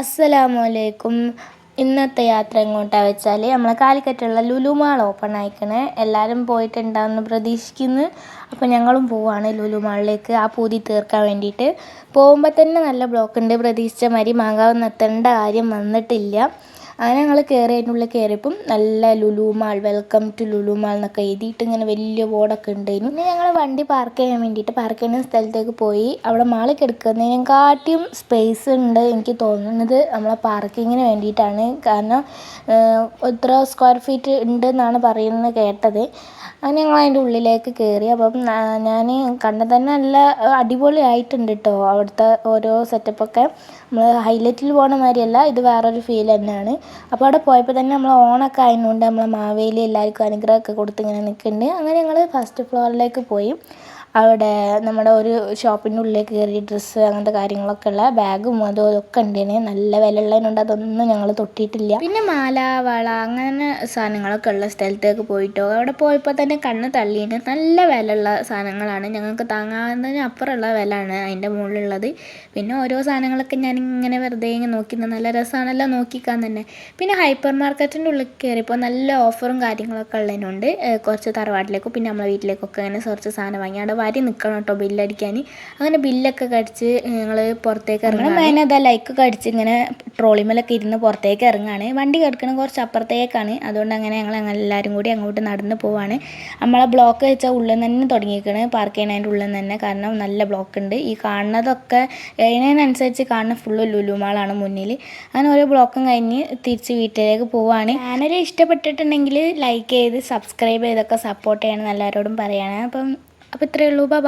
അസ്സലാമു അലൈക്കും ഇന്നത്തെ യാത്ര എങ്ങോട്ടാണ് വെച്ചാൽ നമ്മളെ കാലിക്കറ്റുള്ള ലുലു മാൾ ഓപ്പൺ ആയിക്കണേ. എല്ലാവരും പോയിട്ടുണ്ടാവുമെന്ന് പ്രതീക്ഷിക്കുന്നു. അപ്പോൾ ഞങ്ങളും പോവാണ് ലുലു മാളിലേക്ക്. ആ പൂതി തീർക്കാൻ വേണ്ടിയിട്ട്. പോകുമ്പോൾ തന്നെ നല്ല ബ്ലോക്ക് ഉണ്ട്. പ്രതീക്ഷിച്ച മാതിരി മാങ്കാവ് എത്തേണ്ട കാര്യം വന്നിട്ടില്ല. അങ്ങനെ ഞങ്ങൾ കയറി അതിനുള്ളിൽ കയറിയപ്പം നല്ല Lulu mall welcome to Lulu mall എന്നൊക്കെ എഴുതിയിട്ട് ഇങ്ങനെ വലിയ ബോർഡൊക്കെ ഉണ്ടായിരുന്നു. പിന്നെ ഞങ്ങൾ വണ്ടി പാർക്ക് ചെയ്യാൻ വേണ്ടിയിട്ട് പാർക്ക് ചെയ്യുന്ന സ്ഥലത്തേക്ക് പോയി. അവിടെ മാളിൽ കിടക്കുന്നതിനെക്കാട്ടിയും സ്പേസ് ഉണ്ട് എനിക്ക് തോന്നുന്നത് നമ്മളെ പാർക്കിങ്ങിന് വേണ്ടിയിട്ടാണ്. കാരണം എത്ര സ്ക്വയർ ഫീറ്റ് ഉണ്ട് എന്നാണ് പറയുന്നത് കേട്ടത്. അങ്ങനെ ഞങ്ങൾ അതിന്റെ ഉള്ളിലേക്ക് കയറി അപ്പം ഞാൻ കണ്ടത് തന്നെ നല്ല അടിപൊളിയായിട്ടുണ്ട് കേട്ടോ അവിടുത്തെ ഓരോ സെറ്റപ്പൊക്കെ നമ്മൾ ഹൈലൈറ്റിൽ പോകണ മാതിരിയല്ല ഇത് വേറൊരു ഫീൽ തന്നെയാണ്. അപ്പോൾ അവിടെ പോയപ്പോൾ തന്നെ നമ്മൾ ഓണൊക്കെ ആയതുകൊണ്ട് നമ്മളെ മാവേലി എല്ലാവർക്കും അനുഗ്രഹമൊക്കെ കൊടുത്ത് ഇങ്ങനെ നിൽക്കുന്നുണ്ട്. അങ്ങനെ ഞങ്ങൾ ഫസ്റ്റ് ഫ്ലോറിലേക്ക് പോയി. അവിടെ നമ്മുടെ ഒരു ഷോപ്പിന്റെ ഉള്ളിൽ കയറി ഡ്രസ്സ് അങ്ങനത്തെ കാര്യങ്ങളൊക്കെ ഉള്ള ബാഗും അതും അതൊക്കെ ഉണ്ടേന് നല്ല വില ഉള്ളതിനുണ്ട് അതൊന്നും ഞങ്ങൾ തൊട്ടിട്ടില്ല. പിന്നെ മാല വള അങ്ങനെ സാധനങ്ങളൊക്കെ ഉള്ള സ്ഥലത്തേക്ക് പോയിട്ടോ? അവിടെ പോയപ്പോൾ തന്നെ കണ്ണ് തള്ളിയിട്ട് നല്ല വിലയുള്ള സാധനങ്ങളാണ്. ഞങ്ങൾക്ക് താങ്ങാവുന്നതിന് അപ്പുറമുള്ള വിലയാണ് അതിന്റെ മുകളിലുള്ളത്. പിന്നെ ഓരോ സാധനങ്ങളൊക്കെ ഞാൻ ഇങ്ങനെ വെറുതെ ഇങ്ങനെ നോക്കി നല്ല രസമാണല്ലോ നോക്കിക്കാൻ തന്നെ. പിന്നെ ഹൈപ്പർ മാർക്കറ്റിന്റെ ഉള്ളിൽ കയറിയപ്പോൾ നല്ല ഓഫറും കാര്യങ്ങളൊക്കെ ഉള്ളതിനുണ്ട്. കുറച്ച് തറവാട്ടിലേക്കും പിന്നെ നമ്മളെ വീട്ടിലേക്കൊക്കെ ഇങ്ങനെ കുറച്ച് സാധനം വാങ്ങി. അവിടെ വരി നിൽക്കണം കേട്ടോ ബില്ലടിക്കാൻ അങ്ങനെ ബില്ലൊക്കെ കടിച്ച് ഞങ്ങൾ പുറത്തേക്ക് ഇറങ്ങണം അതിന് അതാ ലൈക്കൊക്കെ അടിച്ച് ഇങ്ങനെ ട്രോളിമേലൊക്കെ ഇരുന്ന് പുറത്തേക്ക് ഇറങ്ങുകയാണ് വണ്ടി കിടക്കണം കുറച്ച് അപ്പുറത്തേക്കാണ്. അതുകൊണ്ട് അങ്ങനെ ഞങ്ങൾ എല്ലാവരും കൂടി അങ്ങോട്ട് നടന്ന് പോവാണ്. നമ്മളെ ബ്ലോക്ക് വെച്ചാൽ ഉള്ളിൽ തന്നെ തുടങ്ങിയിരിക്കണ് പാർക്ക് ചെയ്യുന്നതിന്റെ ഉള്ളിൽ തന്നെ. കാരണം നല്ല ബ്ലോക്ക് ഉണ്ട്. ഈ കാണുന്നതൊക്കെ എഴുന്നതിനനുസരിച്ച് കാണുന്ന ഫുള്ള് ലുലുമാളാണ് മുന്നിൽ അങ്ങനെ ഓരോ ബ്ലോക്കും കഴിഞ്ഞ് തിരിച്ച് വീട്ടിലേക്ക് പോവാണ്. ചാനൽ ഇഷ്ടപ്പെട്ടിട്ടുണ്ടെങ്കിൽ ലൈക്ക് ചെയ്ത് സബ്സ്ക്രൈബ് ചെയ്തൊക്കെ സപ്പോർട്ട് ചെയ്യണം എല്ലാവരോടും പറയണം. അപ്പം അപ്പോൾ ഇത്രയേ ഉള്ളൂ. ബൈ